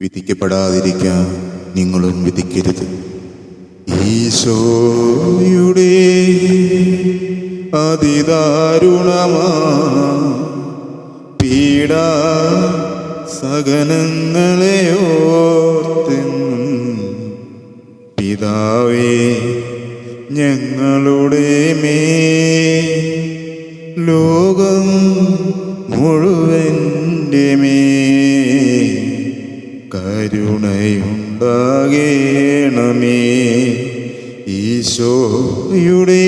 വിധിക്കപ്പെടാതിരിക്കാൻ നിങ്ങളും വിധിക്കരുത്. ഈശോയുടെ അതിദാരുണമാ പീഡ സകനങ്ങളെ ഓർത്തെന്നും പിതാവേ ഞങ്ങളുടെ മേ ലോകം മുഴുവന്റെ കരുണയുണ്ടാകേണമേ ഈശോയുടെ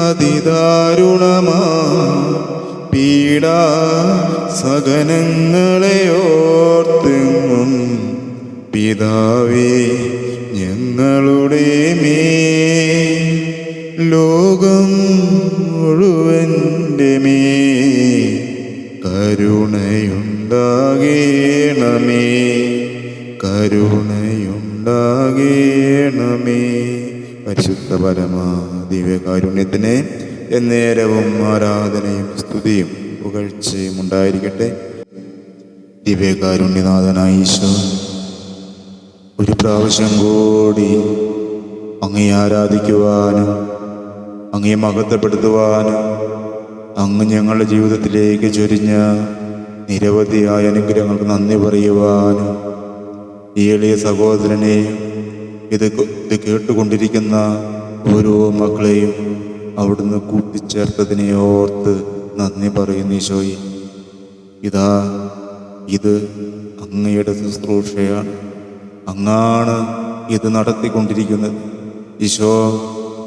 അതിദാരുണമാ പീഡ സകനങ്ങളെയോർത്തും പിതാവേ ഞങ്ങളുടെ മേ ലോകം മുഴുവന്റെ മേ കരുണയുണ്ടാകേണമേ. കരുണയുണ്ടാകേണമേ. പരിശുദ്ധ പരമാ ദിവ്യകാരുണ്യത്തിന് എന്നേരവും ആരാധനയും സ്തുതിയും പുകഴ്ചയും ഉണ്ടായിരിക്കട്ടെ. ദിവ്യകാരുണ്യനാഥനായ ഈശോ ഒരു പ്രാവശ്യം കൂടി അങ്ങേ ആരാധിക്കുവാനും അങ്ങേ മഹത്വപ്പെടുത്തുവാനും അങ്ങ് ഞങ്ങളുടെ ജീവിതത്തിലേക്ക് ചൊരിഞ്ഞ നിരവധിയായ അനുഗ്രഹങ്ങൾക്ക് നന്ദി പറയുവാനും ഈ എളിയ സഹോദരനെയും ഇത് ഇത് കേട്ടുകൊണ്ടിരിക്കുന്ന ഓരോ മക്കളെയും അവിടുന്ന് കൂട്ടിച്ചേർത്തതിനെ ഓർത്ത് നന്ദി പറയുന്നു ഈശോയെ. ഇതാ ഇത് അങ്ങയുടെ ശുശ്രൂഷയാണ്. അങ്ങാണ് ഇത് നടത്തിക്കൊണ്ടിരിക്കുന്നത്. ഈശോ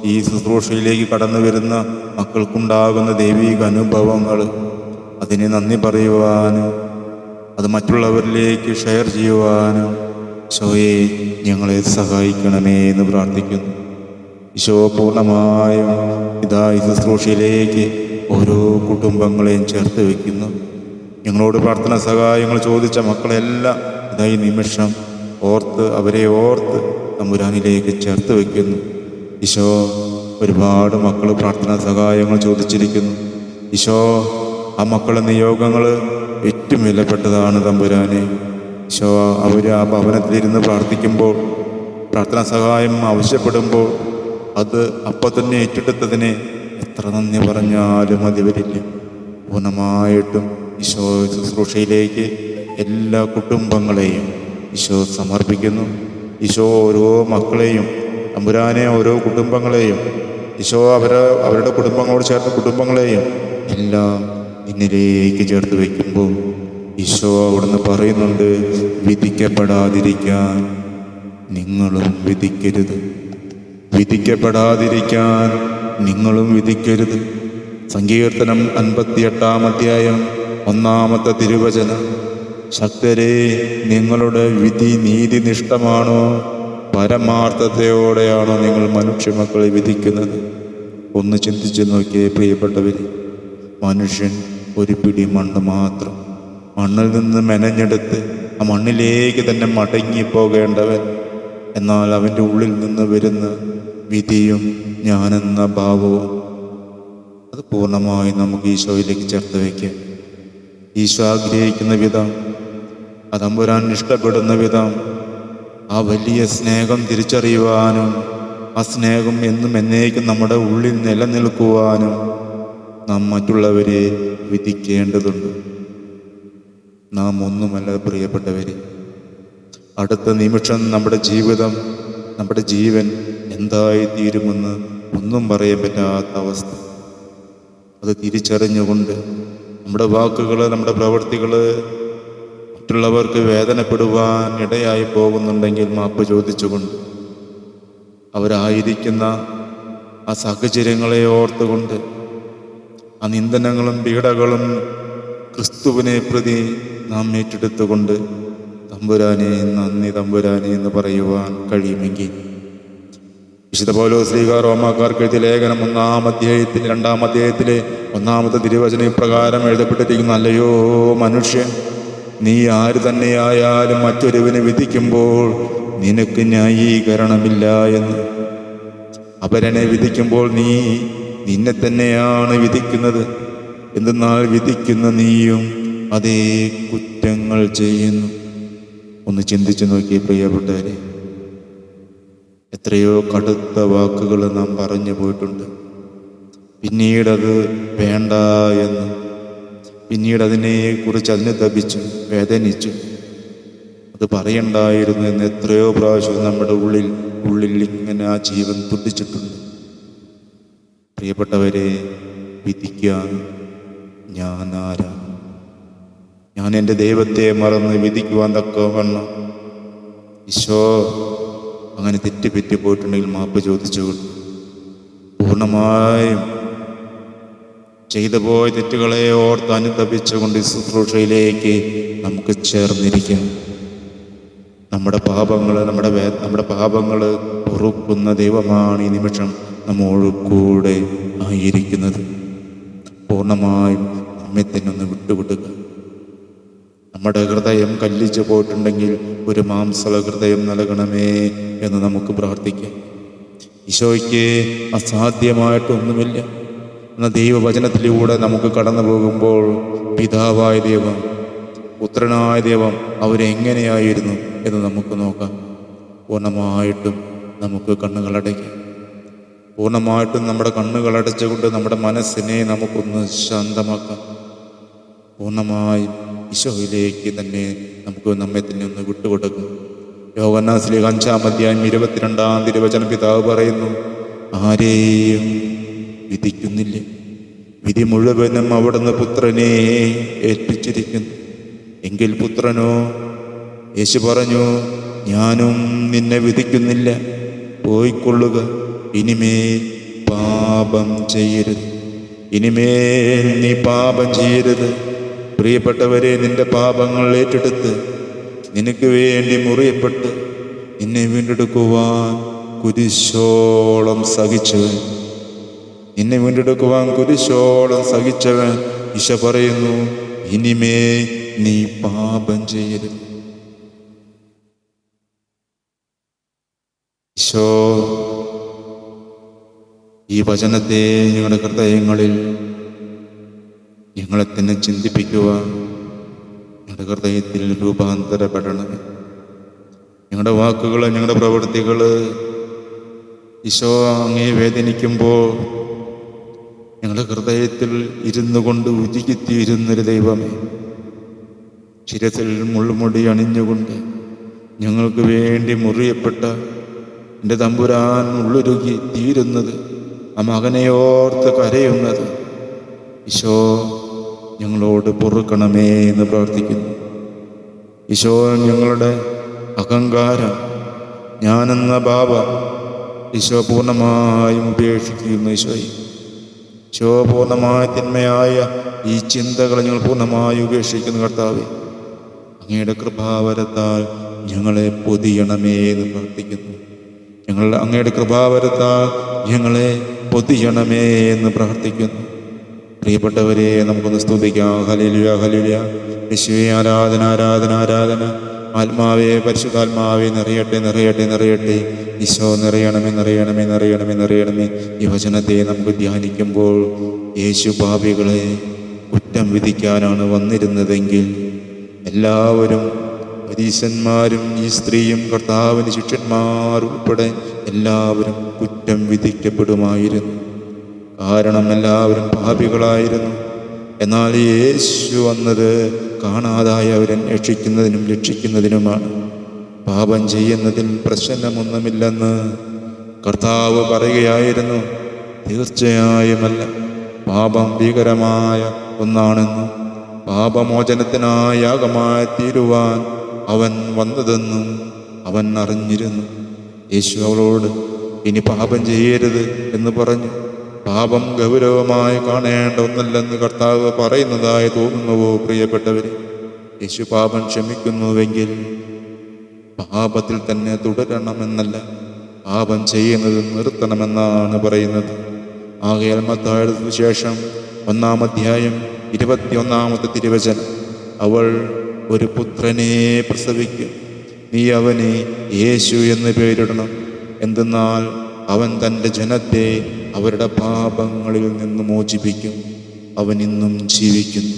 ഈ ശുശ്രൂഷയിലേക്ക് കടന്നു വരുന്ന മക്കൾക്കുണ്ടാകുന്ന ദൈവിക അനുഭവങ്ങൾ അതിനെ നന്ദി പറയുവാനും അത് മറ്റുള്ളവരിലേക്ക് ഷെയർ ചെയ്യുവാനും ഈശോയെ ഞങ്ങളെ സഹായിക്കണമേ എന്ന് പ്രാർത്ഥിക്കുന്നു. ഈശോ പൂർണമായും ഇതാ ശുശ്രൂഷയിലേക്ക് ഓരോ കുടുംബങ്ങളെയും ചേർത്ത് വയ്ക്കുന്നു ഞങ്ങളോട് പ്രാർത്ഥന സഹായങ്ങൾ ചോദിച്ച മക്കളെല്ലാം ഇതാ ഈ നിമിഷം ഓർത്ത് അവരെ ഓർത്ത് തമ്പുരാനിലേക്ക് ചേർത്ത് വയ്ക്കുന്നു ഈശോ ഒരുപാട് മക്കൾ പ്രാർത്ഥന സഹായങ്ങൾ ചോദിച്ചിരിക്കുന്നു. ഈശോ ആ മക്കളുടെ നിയോഗങ്ങൾ ഏറ്റവും വിലപ്പെട്ടതാണ് തമ്പുരാനെ. ഈശോ അവർ ആ ഭവനത്തിലിരുന്ന് പ്രാർത്ഥിക്കുമ്പോൾ പ്രാർത്ഥനാ സഹായം ആവശ്യപ്പെടുമ്പോൾ അത് അപ്പം തന്നെ ഏറ്റെടുത്തതിനെ എത്ര നന്ദി പറഞ്ഞാലും മതി വരില്ല പൂർണമായിട്ടും ഈശോ ശുശ്രൂഷയിലേക്ക് എല്ലാ കുടുംബങ്ങളെയും ഈശോ സമർപ്പിക്കുന്നു. ഈശോ ഓരോ മക്കളെയും തമ്പുരാനെ ഓരോ കുടുംബങ്ങളെയും ഈശോ അവരെ അവരുടെ കുടുംബങ്ങളോട് ചേർന്ന കുടുംബങ്ങളെയും എല്ലാം ഇന്നിലേക്ക് ചേർത്ത് വയ്ക്കുമ്പോൾ ഈശോ അവിടുന്ന് പറയുന്നുണ്ട് വിധിക്കപ്പെടാതിരിക്കാൻ നിങ്ങളും വിധിക്കരുത്. വിധിക്കപ്പെടാതിരിക്കാൻ നിങ്ങളും വിധിക്കരുത്. സങ്കീർത്തനം അൻപത്തിയെട്ടാം അധ്യായം ഒന്നാമത്തെ തിരുവചനം. ശക്തരെ നിങ്ങളുടെ വിധി നീതിനിഷ്ഠമാണോ? പരമാർത്ഥതയോടെയാണോ നിങ്ങൾ മനുഷ്യമക്കളെ വിധിക്കുന്നത്? ഒന്ന് ചിന്തിച്ചു നോക്കിയേ പ്രിയപ്പെട്ടവരെ. മനുഷ്യൻ ഒരു പിടി മണ്ണ് മാത്രം. മണ്ണിൽ നിന്ന് മെനഞ്ഞെടുത്ത് ആ മണ്ണിലേക്ക് തന്നെ മടങ്ങി മടങ്ങിപ്പോകേണ്ടവൻ എന്നാൽ അവന്റെ ഉള്ളിൽ നിന്ന് വരുന്ന വിധിയും ഞാനെന്ന ഭാവവും അത് പൂർണമായി നമുക്ക് ഈശോയിലേക്ക് ചേർത്ത് വയ്ക്കാം. ഈശോ ആഗ്രഹിക്കുന്ന വിധം അതമ്പുരാൻ ഇഷ്ടപ്പെടുന്ന വിധം ആ വലിയ സ്നേഹം തിരിച്ചറിയുവാനും ആ സ്നേഹം എന്നും എന്നേക്കും നമ്മുടെ ഉള്ളിൽ നിലനിൽക്കുവാനും നാം മറ്റുള്ളവരെ വിധിക്കേണ്ടതുണ്ട്. നാം ഒന്നുമല്ല പ്രിയപ്പെട്ടവരെ. അടുത്ത നിമിഷം നമ്മുടെ ജീവിതം നമ്മുടെ ജീവൻ എന്തായി തീരുമെന്ന് ഒന്നും പറയാൻ പറ്റാത്ത അവസ്ഥ. അത് തിരിച്ചറിഞ്ഞുകൊണ്ട് നമ്മുടെ വാക്കുകൾ നമ്മുടെ പ്രവൃത്തികൾ മറ്റുള്ളവർക്ക് വേദനപ്പെടുവാൻ ഇടയായി പോകുന്നുണ്ടെങ്കിൽ മാപ്പ് ചോദിച്ചുകൊണ്ട് അവരായിരിക്കുന്ന ആ സാഹചര്യങ്ങളെ ഓർത്തുകൊണ്ട് ആ നിന്ദനങ്ങളും പീഡകളും ക്രിസ്തുവിനെ പ്രതി നാം ഏറ്റെടുത്തുകൊണ്ട് തമ്പുരാനെ നന്ദി തമ്പുരാനെ എന്ന് പറയുവാൻ കഴിയുമെങ്കിൽ. വിശുദ്ധ പൗലോ ശ്രീക റോമാക്കാർക്കെഴുതിയ ലേഖനം ഒന്നാം അധ്യായത്തിൽ രണ്ടാം അധ്യായത്തിലെ ഒന്നാമത്തെ തിരുവചന ഇപ്രകാരം എഴുതപ്പെട്ടിരിക്കുന്ന. അല്ലയോ മനുഷ്യൻ നീ ആര് തന്നെയായാലും മറ്റൊരുവിനെ വിധിക്കുമ്പോൾ നിനക്ക് ന്യായീകരണമില്ല എന്ന്. അപരനെ വിധിക്കുമ്പോൾ നീ നിന്നെ തന്നെയാണ് വിധിക്കുന്നത്. എന്തെന്നാൽ വിധിക്കുന്ന നീയും അതേ കുറ്റങ്ങൾ ചെയ്യുന്നു. ഒന്ന് ചിന്തിച്ചു നോക്കി പ്രിയപ്പെട്ടവരെ. എത്രയോ കടുത്ത വാക്കുകൾ നാം പറഞ്ഞു പോയിട്ടുണ്ട്. പിന്നീടത് വേണ്ട എന്ന്. പിന്നീട് അതിനെക്കുറിച്ച് അതിനെ തപിച്ചു വേദനിച്ചു. അത് പറയണ്ടായിരുന്നു എന്ന് എത്രയോ പ്രാവശ്യം നമ്മുടെ ഉള്ളിൽ ഉള്ളിൽ ഇങ്ങനെ ആ ജീവൻ തുടിച്ചിട്ടുണ്ട്. പ്രിയപ്പെട്ടവരെ വിധിക്കാൻ ആരാ ഞാൻ എന്റെ ദൈവത്തെ മറന്ന് വിധിക്കുവാൻ തക്കവണ്ണം. ഈശോ അങ്ങനെ തെറ്റുപറ്റി പോയിട്ടുണ്ടെങ്കിൽ മാപ്പ് ചോദിച്ചുകൊണ്ട് പൂർണമായും ചെയ്തു പോയ തെറ്റുകളെ ഓർത്ത് അനുതപിച്ചുകൊണ്ട് ശുശ്രൂഷയിലേക്ക് നമുക്ക് ചേർന്നിരിക്കാം. നമ്മുടെ പാപങ്ങൾ നമ്മുടെ വേ നമ്മുടെ പാപങ്ങൾ പൊറുക്കുന്ന ദൈവമാണ് ഈ നിമിഷം നമ്മോട് കൂടെ ആയിരിക്കുന്നത്. പൂർണമായും നമ്മെ തന്നെ ഒന്ന് വിട്ടുവിടുക നമ്മുടെ ഹൃദയം കല്ലിച്ചു പോയിട്ടുണ്ടെങ്കിൽ ഒരു മാംസള ഹൃദയം നൽകണമേ എന്ന് നമുക്ക് പ്രാർത്ഥിക്കാം. ഈശോയ്ക്ക് അസാധ്യമായിട്ടൊന്നുമില്ല എന്ന ദൈവവചനത്തിലൂടെ നമുക്ക് കടന്നു പോകുമ്പോൾ പിതാവായ ദൈവം പുത്രനായ ദൈവം അവരെങ്ങനെയായിരുന്നു എന്ന് നമുക്ക് നോക്കാം. പൂർണമായിട്ടും നമുക്ക് കണ്ണുകളടയ്ക്കാം പൂർണമായിട്ടും നമ്മുടെ കണ്ണുകളടച്ചുകൊണ്ട് നമ്മുടെ മനസ്സിനെ നമുക്കൊന്ന് ശാന്തമാക്കാം. പൂർണമായും ഈശോയിലേക്ക് തന്നെ നമുക്ക് നമ്മെ തന്നെ ഒന്ന് വിട്ടുകൊടുക്കും. യോഗനാസിലെ അഞ്ചാം അധ്യായം ഇരുപത്തിരണ്ടാം തിരുവചന പിതാവ് പറയുന്നു ആരെയും വിധിക്കുന്നില്ല. വിധി മുഴുവനും അവിടുന്ന് പുത്രനെ ഏൽപ്പിച്ചിരിക്കുന്നു. എങ്കിൽ പുത്രനോ യേശു പറഞ്ഞു ഞാനും നിന്നെ വിധിക്കുന്നില്ല. പോയിക്കൊള്ളുക. ഇനിമേ പാപം ചെയ്യരുത്. ഇനിമേ നീ പാപം ചെയ്യരുത്. പ്രിയപ്പെട്ടവരെ നിന്റെ പാപങ്ങൾ ഏറ്റെടുത്ത് നിനക്ക് വേണ്ടി മുറിയപ്പെട്ട് നിന്നെ വീണ്ടെടുക്കുവാൻ കുരിശോളം സഹിച്ചവൻ. നിന്നെ വീണ്ടെടുക്കുവാൻ കുരിശോളം സഹിച്ചവൻ. ഈശ പറയുന്നു ഇനിമേ നീ പാപം ചെയ്യരുത്. ഈ വചനത്തെ ഞങ്ങളുടെ ഹൃദയങ്ങളിൽ ഞങ്ങളെ തന്നെ ചിന്തിപ്പിക്കുക. ഞങ്ങളുടെ ഹൃദയത്തിൽ രൂപാന്തരപ്പെടണമേ ഞങ്ങളുടെ വാക്കുകൾ ഞങ്ങളുടെ പ്രവൃത്തികൾ ഈശോ അങ്ങേ വേദനിക്കുമ്പോൾ ഞങ്ങളുടെ ഹൃദയത്തിൽ ഇരുന്നു കൊണ്ട് ഉചിക്കിത്തിയിരുന്നൊരു ദൈവമേ. ശിരസിൽ മുള്ളുമുടി അണിഞ്ഞുകൊണ്ട് ഞങ്ങൾക്ക് വേണ്ടി മുറിയപ്പെട്ട എന്റെ തമ്പുരാൻ ഉള്ളുരുകി തീരുന്നത് ആ മകനെയോർത്ത് കരയുന്നത്. ഈശോ ഞങ്ങളോട് പൊറുക്കണമേ എന്ന് പ്രാർത്ഥിക്കുന്നു. ഈശോ ഞങ്ങളുടെ അഹങ്കാരം ഞാനെന്ന ബാബ ഈശോ പൂർണമായും ഉപേക്ഷിക്കുന്നു ഈശോയെ. ഈശോ പൂർണമായ തിന്മയായ ഈ ചിന്തകളെ ഞങ്ങൾ പൂർണമായി ഉപേക്ഷിക്കുന്നു കർത്താവെ. അങ്ങയുടെ കൃപാവരത്താൽ ഞങ്ങളെ പൊതിയണമേ എന്ന് പ്രാർത്ഥിക്കുന്നു. ഞങ്ങൾ അങ്ങയുടെ കൃപാവരത്താൽ ഞങ്ങളെ പൊതിയണമേ എന്ന് പ്രാർത്ഥിക്കുന്നു. പ്രിയപ്പെട്ടവരെ നമുക്കൊന്ന് സ്തുതിക്കാം. ഹലിലുയ ഹലിലുയ യേശുവെ ആരാധന ആരാധന ആരാധന. ആത്മാവേ പരിശുദ്ധാത്മാവേ നിറയട്ടെ നിറയട്ടെ നിറയട്ടെ. ഈശോ നിറയണമേ നിറയണമേ നിറയണമേ നിറയണമേ. ഈ വചനത്തെ നമുക്ക് ധ്യാനിക്കുമ്പോൾ യേശു പാപികളെ കുറ്റം വിധിക്കാനാണ് വന്നിരുന്നതെങ്കിൽ എല്ലാവരും പരീശന്മാരും ഈ സ്ത്രീയും കർത്താവിന് ശിഷ്യന്മാർ ഉൾപ്പെടെ എല്ലാവരും കുറ്റം വിധിക്കപ്പെടുമായിരുന്നു. കാരണം എല്ലാവരും പാപികളായിരുന്നു. എന്നാൽ യേശു വന്നത് കാണാതായവരെ രക്ഷിക്കുന്നതിനും രക്ഷിക്കുന്നതിനുമാണ്. പാപം ചെയ്യുന്നതിൽ പ്രശ്നമൊന്നുമില്ലെന്ന് കർത്താവ് പറയുകയായിരുന്നു. തീർച്ചയായുമല്ല പാപം ഭീകരമായ ഒന്നാണെന്നും പാപമോചനത്തിനായി യാഗമായി തീരുവാൻ അവൻ വന്നതെന്നും അവൻ അറിഞ്ഞിരുന്നു. യേശു അവളോട് ഇനി പാപം ചെയ്യരുത് എന്ന് പറഞ്ഞു. പാപം ഗൗരവമായി കാണേണ്ട ഒന്നല്ലെന്ന് കർത്താവ് പറയുന്നതായി തോന്നുന്നുവോ പ്രിയപ്പെട്ടവരെ? യേശു പാപം ക്ഷമിക്കുന്നുവെങ്കിൽ പാപത്തിൽ തന്നെ തുടരണമെന്നല്ല. പാപം ചെയ്യുന്നത് നിർത്തണമെന്നാണ് പറയുന്നത്. ആകെ അൽമത്തായതിനു ശേഷം ഒന്നാം അധ്യായം ഇരുപത്തിയൊന്നാമത്തെ തിരുവചനം. അവൾ ഒരു പുത്രനെ പ്രസവിക്കും. നീ അവനെ യേശു എന്ന് പേരിടണം. എന്തെന്നാൽ അവൻ തന്റെ ജനത്തെ അവരുടെ പാപങ്ങളിൽ നിന്ന് മോചിപ്പിക്കും. അവൻ ഇന്നും ജീവിക്കുന്നു.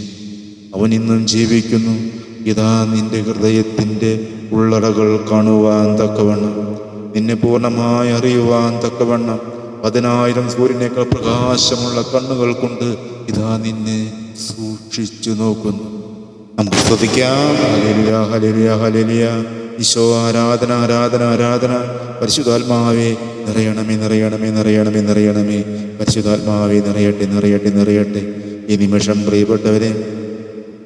അവൻ ഇന്നും ജീവിക്കുന്നു. ഇതാ നിന്റെ ഹൃദയത്തിന്റെ ഉള്ളറകൾ കാണുവാൻ തക്കവണ്ണം. നിന്നെ പൂർണമായി അറിയുവാൻ തക്കവണ്ണം. പതിനായിരം സൂര്യനേക്കാൾ പ്രകാശമുള്ള കണ്ണുകൾ കൊണ്ട് ഇതാ നിന്നെ സൂക്ഷിച്ചു നോക്കുന്നു. നമുക്ക് ശ്രദ്ധിക്കാം. ഹലേലിയ ഹലേലിയ ഹലേലിയ ഈശോ ആരാധന ആരാധന ആരാധന. പരിശുദ്ധാത്മാവേ നിറയണമേ നിറയണമേ നിറയണമേ നിറയണമേ. പരിശുദ്ധാത്മാവേ നിറയട്ടെ നിറയട്ടെ നിറയട്ടെ. ഈ നിമിഷം പ്രിയപ്പെട്ടവരെ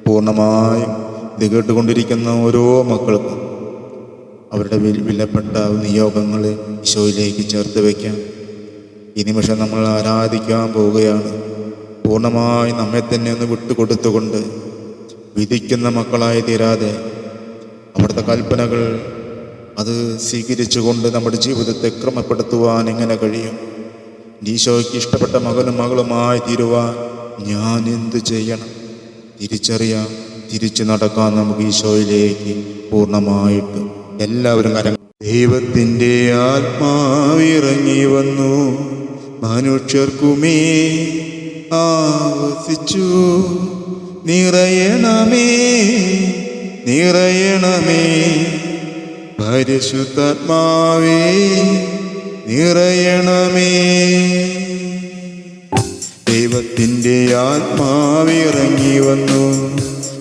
പൂർണമായും ഇത് കേട്ടുകൊണ്ടിരിക്കുന്ന ഓരോ മക്കൾക്കും അവരുടെ വില- വിലപ്പെട്ട നിയോഗങ്ങളെ ഈശോയിലേക്ക് ചേർത്ത് വയ്ക്കാം. ഈ നിമിഷം നമ്മൾ ആരാധിക്കാൻ പോവുകയാണ്. പൂർണമായി നമ്മെ തന്നെ ഒന്ന് വിട്ടുകൊടുത്തുകൊണ്ട് വിധിക്കുന്ന മക്കളായി തീരാതെ അവിടുത്തെ കൽപ്പനകൾ അത് സ്വീകരിച്ചുകൊണ്ട് നമ്മുടെ ജീവിതത്തെ ക്രമപ്പെടുത്തുവാൻ എങ്ങനെ കഴിയും? ഈശോയ്ക്ക് ഇഷ്ടപ്പെട്ട മകനും മകളുമായി തീരുവാൻ ഞാൻ എന്ത് ചെയ്യണം? തിരിച്ചറിയാം തിരിച്ചു നടക്കാൻ നമുക്ക് ഈശോയിലേക്ക് പൂർണമായിട്ട് എല്ലാവരും കരം ദൈവത്തിന്റെ ആത്മാവിറങ്ങി വന്നു. മനുഷ്യർക്കുമേ ആവസിച്ചു. നിറയണമേ. നിറയണമേ. പരിശുദ്ധാത്മാവേ നിറയണമേ. ദൈവത്തിന്റെ ആത്മാവിറങ്ങി വന്നു.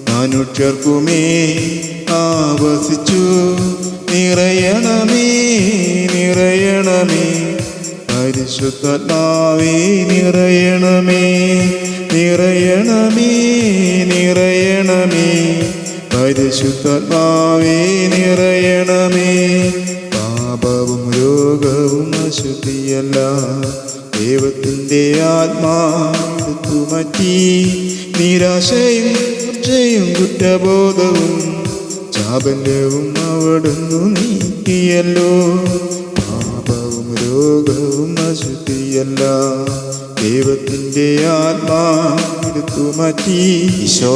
മനുഷ്യർക്കുമേ ആവസിച്ചു. നിറയണമേ നിറയണമേ. പരിശുദ്ധാത്മാവേ നിറയണമേ. നിറയണമേ നിറയണമേ. പരിശുദ്ധാത്മാവേ നിറയണമേ. പാപവും രോഗവും അശുദ്ധിയല്ല. ദൈവത്തിന്റെ ആത്മാറ്റി മാറ്റി നിരാശയും ഉച്ചയും കുറ്റബോധവും ചാപല്യവും അവിടുന്നു നീക്കിയല്ലോ. പാപവും രോഗവും അശുദ്ധിയല്ല. ദൈവത്തിന്റെ മാറ്റി.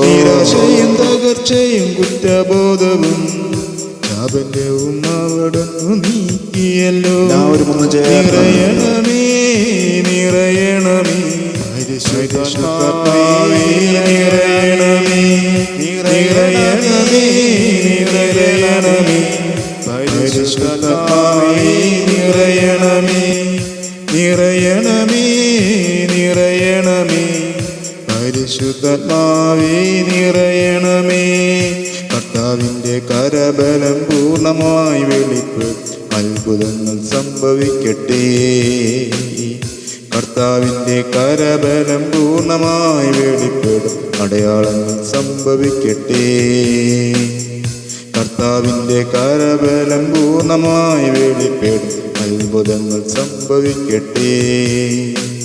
നിരാശയും തകർച്ചയും കുറ്റബോധവും അവിടുന്നു നീക്കിയല്ലോ. നിറയണമേ നിറയണമേ. പരിശുദ്ധാത്മാവേ നിറയണമേ. നിറയണമേ നിറയണമേ. പരിശുദ്ധാത്മാവേ നിറയണമേ നിറയണമേ. നിറയണമേ. പരിശുദ്ധാത്മാവേ നിറയണമേ. കർത്താവിന്റെ കരബലം പൂർണമായി വെളിപ്പ് അത്ഭുതങ്ങൾ സംഭവിക്കട്ടെ. കർത്താവിന്റെ കരബലം പൂർണമായി വെളിപ്പെടും അടയാളങ്ങൾ സംഭവിക്കട്ടെ. കർത്താവിന്റെ കരബലം പൂർണമായി വെളിപ്പെടും അത്ഭുതങ്ങൾ സംഭവിക്കട്ടെ.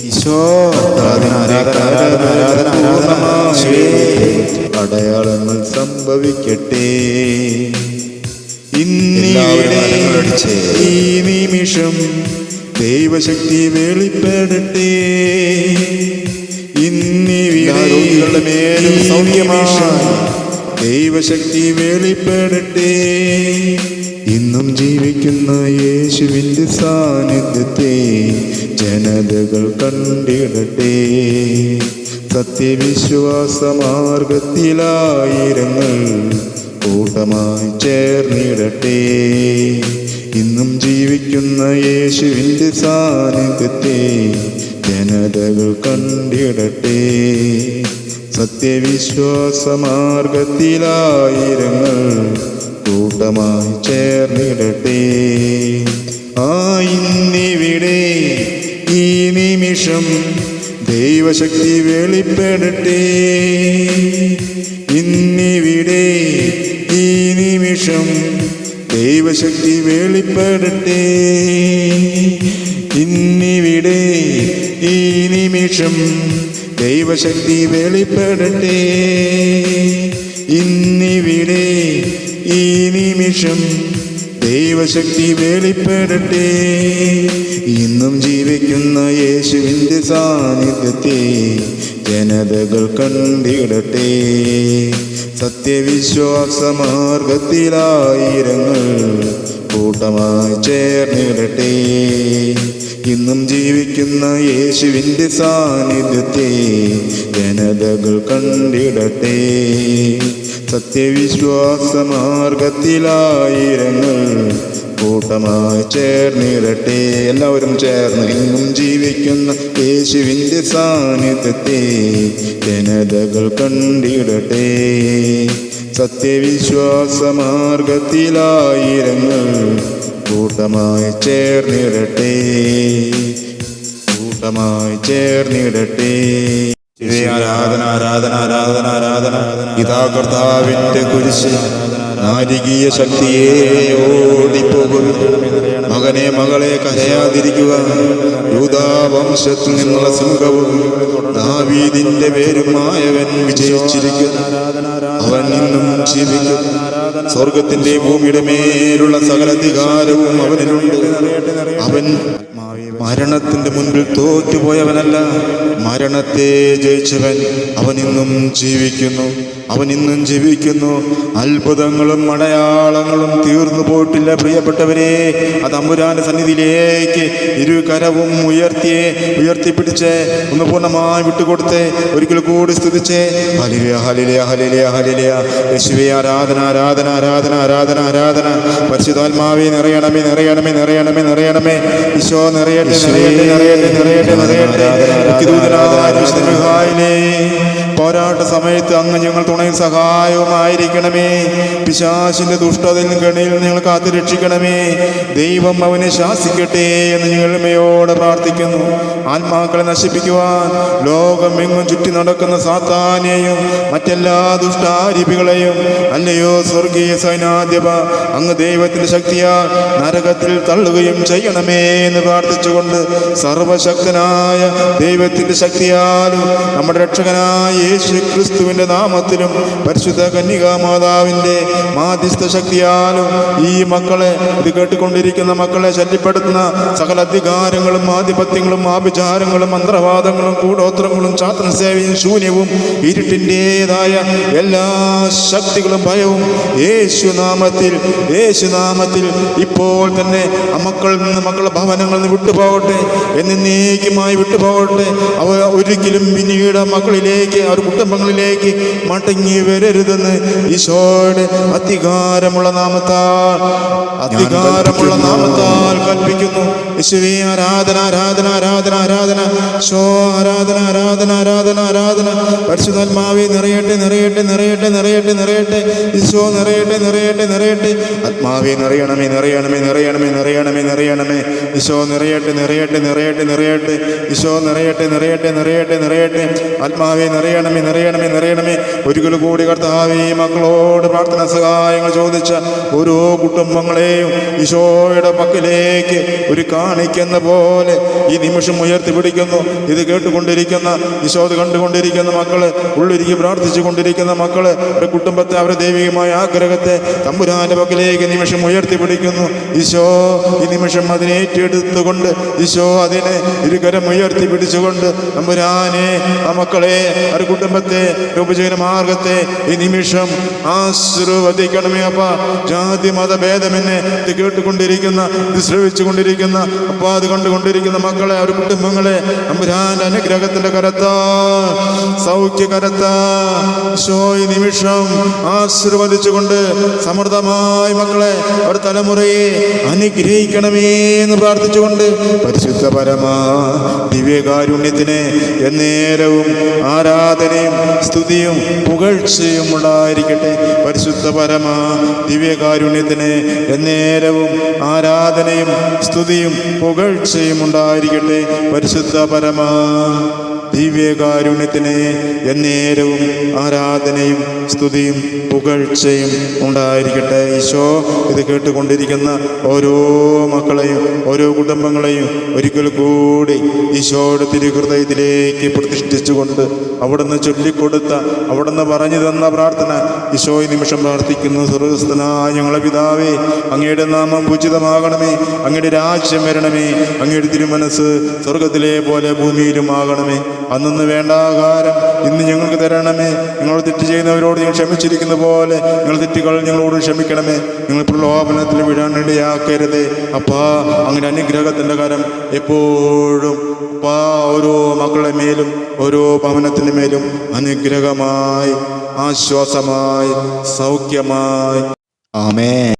ഈശോ അടയാളങ്ങൾ സംഭവിക്കട്ടെ. ഈ നിമിഷം ദൈവശക്തി വെളിപ്പെടട്ടെ. ഇന്നിവിടെ മേലും. നിമിഷം ദൈവശക്തി വെളിപ്പെടട്ടെ. ഇന്നും ജീവിക്കുന്ന യേശുവിന്റെ സാന്നിധ്യത്തെ ജനതകൾ കണ്ടിടട്ടെ. സത്യവിശ്വാസ മാർഗത്തിലായിരങ്ങൾ കൂട്ടമായി ചേർന്നിടട്ടെ. ഇന്നും ജീവിക്കുന്ന യേശുവിന്റെ സാന്നിധ്യത്തെ ജനതകൾ കണ്ടിടട്ടെ. സത്യവിശ്വാസ മാർഗത്തിലായിരങ്ങൾ കൂട്ടമായി ചേർന്നിടട്ടെ. ആ ഇന്നിവിടെ ഈ നിമിഷം ദൈവശക്തി വെളിപ്പെടട്ടെ. ഇന്നിവിടെ ഈ നിമിഷം ദൈവശക്തി വെളിപ്പെടട്ടെ. ഇന്നിവിടെ ഈ നിമിഷം ദൈവശക്തി വെളിപ്പെടട്ടെ. ഇന്നിവിടെ ഈ നിമിഷം ദൈവശക്തി വെളിപ്പെടട്ടെ. ഇന്നും ജീവിക്കുന്ന യേശുവിന്റെ സാന്നിധ്യത്തെ ജനതകൾ കണ്ടിടട്ടെ. സത്യവിശ്വാസ മാർഗത്തിലായിരങ്ങൾ കൂട്ടമായി ചേർന്നിടട്ടെ. ഇന്നും ജീവിക്കുന്ന യേശുവിന്റെ സാന്നിധ്യത്തെ ജനതകൾ കണ്ടിടട്ടെ. സത്യവിശ്വാസ മാർഗത്തിലായിരങ്ങൾ കൂട്ടമായി ചേർന്നിടട്ടെ. എല്ലാവരും ചേർന്ന് ഇന്നും ജീവിക്കുന്ന യേശുവിന്റെ സാന്നിധ്യത്തെ ജനതകൾ കണ്ടിടട്ടെ. സത്യവിശ്വാസമാർഗത്തിലായിരങ്ങൾ കൂട്ടമായി ചേർന്നിടട്ടെ. കൂട്ടമായി ചേർന്നിടട്ടെ. ആരാധന ആരാധന ആരാധന ആരാധന. ഇതാ കർത്താവിന്റെ കുരിശ്. നാരികീയ ശക്തിയെ ഓടിപ്പോകുന്നു മകനെ മകളെ കരയാതിരിക്കുക. യൂതാവംശത്തിൽ നിന്നുള്ള സിംഹവും ദാവീദിന്റെ പേരുമായവൻ വിജയിച്ചിരിക്കുന്നു. അവൻ ഇന്നും ജീവിക്കും. സ്വർഗത്തിന്റെ ഭൂമിയുടെ മേലുള്ള സകല അധികാരവും അവനിലുണ്ട്. അവൻ മരണത്തിന്റെ മുൻപിൽ തോറ്റുപോയവനല്ല. മരണത്തെ ജയിച്ചവൻ അവൻ ഇന്നും ജീവിക്കുന്നു. അവൻ ഇന്നും ജീവിക്കുന്നു. അത്ഭുതങ്ങളും അടയാളങ്ങളും തീർന്നു പോയിട്ടില്ല. പ്രിയപ്പെട്ടവരെ അത് അമ്പുരാന്റെ സന്നിധിയിലേക്ക് ഇരു കരവും ഉയർത്തിയേ ഉയർത്തിപ്പിടിച്ച് ഒന്ന് പൂർണമായി വിട്ടുകൊടുത്ത് ഒരിക്കൽ കൂടി സ്തുതിച്ച്. ഹലിലിയ ഹലിലിയ ഹലിലിയ ഹലിലിയ യേശുവേ ആരാധന ആരാധന ആരാധന ആരാധന ആരാധന. പരിശുദ്ധാത്മാവേ നിറയണമേ നിറയണമേ നിറയണമേ നിറയണമേ. ഈശോ നിറയട്ടെ നിറയട്ടെ നിറയട്ടെ നിറയട്ടെ നിറയട്ടെ. നിറയട്ടെ പോരാട്ട സമയത്ത് അങ്ങ് ഞങ്ങൾ തുണയും സഹായവുമായിരിക്കണമേ. പിശാശിന്റെ ദുഷ്ടതയിൽ നിന്ന് ഗണിയിൽ കാത്തുരക്ഷിക്കണമേ ദൈവം അവനെ ശാസിക്കട്ടെ എന്ന് ഞങ്ങൾ മേയോടെ പ്രാർത്ഥിക്കുന്നു. ആത്മാക്കളെ നശിപ്പിക്കുവാൻ ലോകമെങ്ങും ചുറ്റി നടക്കുന്ന സാത്താനെയും മറ്റെല്ലാ ദുഷ്ടാരിപികളെയും അല്ലയോ സ്വർഗീയ സൈനാധ്യപ അങ്ങ് ദൈവത്തിന്റെ ശക്തിയാൽ നരകത്തിൽ തള്ളുകയും ചെയ്യണമേ എന്ന് പ്രാർത്ഥിച്ചുകൊണ്ട് സർവശക്തനായ ദൈവത്തിന്റെ ശക്തിയാലും നമ്മുടെ രക്ഷകനായ യേശു ക്രിസ്തുവിന്റെ നാമത്തിലും പരിശുദ്ധ കന്യകാ മാതാവിന്റെ മാധ്യസ്ഥ ശക്തിയാലും ഈ മക്കളെ ഇത് കേട്ടുകൊണ്ടിരിക്കുന്ന മക്കളെ ശല്യപ്പെടുത്തുന്ന സകല അധികാരങ്ങളും ആധിപത്യങ്ങളും ആഭിചാരങ്ങളും മന്ത്രവാദങ്ങളും കൂടോത്രങ്ങളും ചാത്രസേവയും ശൂന്യവും ഇരുട്ടിന്റെതായ എല്ലാ ശക്തികളും ഭയവും യേശുനാമത്തിൽ യേശുനാമത്തിൽ ഇപ്പോൾ തന്നെ മക്കളിൽ നിന്ന് മക്കളുടെ ഭവനങ്ങളിൽ നിന്ന് വിട്ടുപോകട്ടെ എന്നേക്കുമായി വിട്ടുപോകട്ടെ അവ ഒരിക്കലും പിന്നീട് മക്കളിലേക്ക് അവർ കുടുംബങ്ങളിലേക്ക് മടങ്ങി വരരുതെന്ന് ഈശോയുടെ അധികാരമുള്ള നാമത്താൽ അധികാരമുള്ള നാമത്താൽ കൽപ്പിക്കുന്നു. യേശുവേ ആരാധന ആരാധന ആരാധന ആരാധന. ശോ ആരാധന ആരാധന ആരാധന ആരാധന. പരിശുദ്ധാത്മാവെ നിറയട്ടെ നിറയട്ടെ നിറയട്ടെ നിറയട്ടെ നിറയട്ടെ. ഈശോ നിറയട്ടെ നിറയട്ടെ നിറയട്ടെ. ആത്മാവെ നിറയണമേ നിറയണമേ നിറയണമേ നിറയണമേ നിറയണമേ. ഈശോ നിറയട്ടെ നിറയട്ടെ നിറയട്ടെ നിറയട്ടെ. ഈശോ നിറയട്ടെ നിറയട്ടെ നിറയട്ടെ നിറയട്ടെ. ആത്മാവെ നിറയണമേ നിറയണമേ നിറയണമേ. ഒരിക്കൽ കൂടി കർത്താവേ മക്കളോട് പ്രാർത്ഥന സഹായങ്ങൾ ചോദിച്ച ഓരോ കുടുംബങ്ങളെയും ഈശോയുടെ പക്കലേക്ക് ഒരു കാണിക്കുന്ന പോലെ ഈ നിമിഷം ഉയർത്തി പിടിക്കുന്നു. ഇത് കേട്ടുകൊണ്ടിരിക്കുന്ന ഈശോ അത് കണ്ടുകൊണ്ടിരിക്കുന്ന മക്കൾ ഉള്ളിരിക്കും പ്രാർത്ഥിച്ചു കൊണ്ടിരിക്കുന്ന മക്കൾ അവരുടെ കുടുംബത്തെ അവരുടെ ദൈവികമായ ആഗ്രഹത്തെ തമ്പുരാന്റെ പക്കലേക്ക് നിമിഷം ഉയർത്തിപ്പിടിക്കുന്നു. ഈശോ ഈ നിമിഷം അതിനെ ഏറ്റെടുത്തുകൊണ്ട് ഈശോ അതിനെ ഇരുകരം ഉയർത്തി പിടിച്ചുകൊണ്ട് തമ്പുരാനെ ആ മക്കളെ ഒരു കുടുംബത്തെ ഉപജീവന മാർഗത്തെ ഈ നിമിഷം ആശീർവദിക്കണമേ അപ്പ. ജാതി മതഭേദമെന്നെ ഇത് കേട്ടുകൊണ്ടിരിക്കുന്ന ഇത് ശ്രവിച്ചു കൊണ്ടിരിക്കുന്ന അപ്പ അത് കണ്ടുകൊണ്ടിരിക്കുന്ന മക്കളെ ഒരു കുടുംബങ്ങളെ തമ്പുരാന്റെ അനുഗ്രഹത്തിന്റെ കരത്താ സൗഖ്യ കരത്താ ഈശോ ഈ നിമിഷം ആശീർവദിച്ചുകൊണ്ട് സമൃദ്ധമായി മക്കളെ ഒരു തലമുറയെ അനുഗ്രഹിക്കണമേ എന്ന് പ്രാർത്ഥിച്ചുകൊണ്ട് പരിശുദ്ധ പരമാ ദിവ്യകാരുണ്യത്തിന് എന്നേരവും ആരാധനയും സ്തുതിയും പുകഴ്ചയും ഉണ്ടായിരിക്കട്ടെ. പരിശുദ്ധ പരമാ ദിവ്യകാരുണ്യത്തിന് എന്നേരവും ആരാധനയും സ്തുതിയും പുകഴ്ചയും ഉണ്ടായിരിക്കട്ടെ. പരിശുദ്ധ പരമാ ദിവ്യകാരുണ്യത്തിന് എന്നേരവും ആരാധനയും സ്തുതിയും പുകഴ്ചയും ഉണ്ടായിരിക്കട്ടെ. ഈശോ ഇത് കേട്ടുകൊണ്ടിരിക്കുന്ന ഓരോ മക്കളെയും ഓരോ കുടുംബങ്ങളെയും ഒരിക്കൽ കൂടി ഈശോയുടെ തിരുഹൃദയത്തിലേക്ക് പ്രതിഷ്ഠിച്ചുകൊണ്ട് അവിടുന്ന് ചൊല്ലിക്കൊടുത്ത അവിടുന്ന് പറഞ്ഞു തന്ന പ്രാർത്ഥന ഈശോ ഈ നിമിഷം പ്രാർത്ഥിക്കുന്നു. സ്വർഗസ്ഥനായ ഞങ്ങളെ പിതാവേ അങ്ങയുടെ നാമം പൂജിതമാകണമേ അങ്ങയുടെ രാജ്യം വരണമേ അങ്ങയുടെ തിരുമനസ് സ്വർഗത്തിലെ പോലെ ഭൂമിയിലും ആകണമേ അന്നു വേണ്ട ആഹാരം ഇന്ന് ഞങ്ങൾക്ക് തരണമേ. ഞങ്ങൾ തെറ്റ് ചെയ്യുന്നവരോട് ഞങ്ങൾ ക്ഷമിച്ചിരിക്കുന്ന പോലെ ഞങ്ങൾ തെറ്റുകൾ ഞങ്ങളോട് ക്ഷമിക്കണമേ. നിങ്ങൾ പ്രലോഭനത്തിൽ വിടാൻ ഇടയാക്കരുതേ. അപ്പാ അങ്ങനെ അനുഗ്രഹത്തിന്റെ കരം എപ്പോഴും അപ്പാ ഓരോ മക്കളുടെ മേലും ഓരോ ഭവനത്തിന്റെ മേലും അനുഗ്രഹമായി ആശ്വാസമായി സൗഖ്യമായി. ആമേ